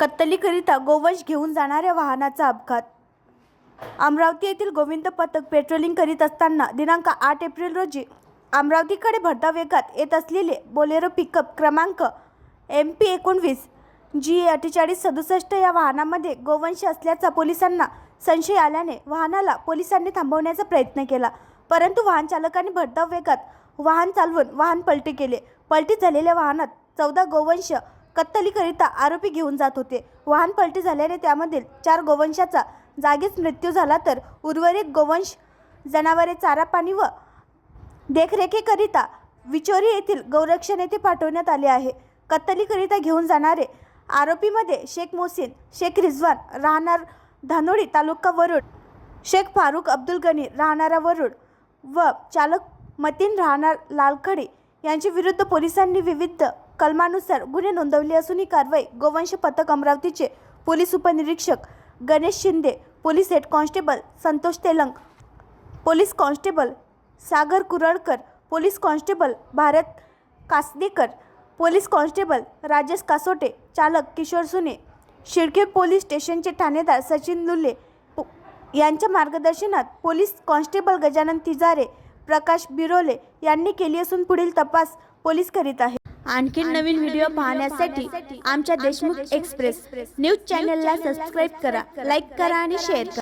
कत्तलीकरिता गोवंश घेऊन जाणाऱ्या वाहनाचा अपघात. अमरावती येथील गोविंद पथक पेट्रोलिंग करीत असताना दिनांक आठ एप्रिल रोजी अमरावतीकडे भरधाव वेगात येत असलेले बोलेरो पिकअप क्रमांक एम पी एकोणवीस जी अठ्ठेचाळीस सदुसष्ट या वाहनामध्ये गोवंश असल्याचा पोलिसांना संशय आल्याने वाहनाला पोलिसांनी थांबवण्याचा प्रयत्न केला. परंतु वाहन चालकाने भरधाव वेगात वाहन चालवून वाहन पलटी केले. पलटी झालेल्या वाहनात चौदा गोवंश कत्तलीकरिता आरोपी घेऊन जात होते. वाहन पलटी झाल्याने त्यामधील चार गोवंशाचा जागीच मृत्यू झाला तर उर्वरित गोवंश जनावरे चारा पाणी व देखरेखीकरिता विचोरी येथील गौरक्षण येथे पाठवण्यात आले आहे. कत्तलीकरिता घेऊन जाणारे आरोपीमध्ये शेख मोसिन शेख रिजवान राहणार धानोडी तालुका वरुड शेख फारुख अब्दुल गनी राहणारा वरुड व चालक मतीन राहणार लालखडी यांच्या विरुद्ध पोलिसांनी विविध कलमानुसार गुन्हे नोंदवले असून ही कारवाई गोवंश पथक अमरावतीचे पोलीस उपनिरीक्षक Ganesh Shinde police head constable Santosh Telang police constable Sagar Kuralkar police constable Bharat Kasdekar police constable Rajesh Kasote चालक किशोर सुने शिर्के पोलीस स्टेशनचे ठाणेदार सचिन लुले यांच्या मार्गदर्शनात पोलीस कॉन्स्टेबल गजानन तिजारे प्रकाश बिरोले यांनी केली असून पुढील तपास पोलीस करीत आहे आणखी नवीन व्हिडिओ पाहण्यासाठी आमच्या देशमुख एक्सप्रेस न्यूज चॅनलला सबस्क्राईब करा लाईक करा आणि शेअर करा.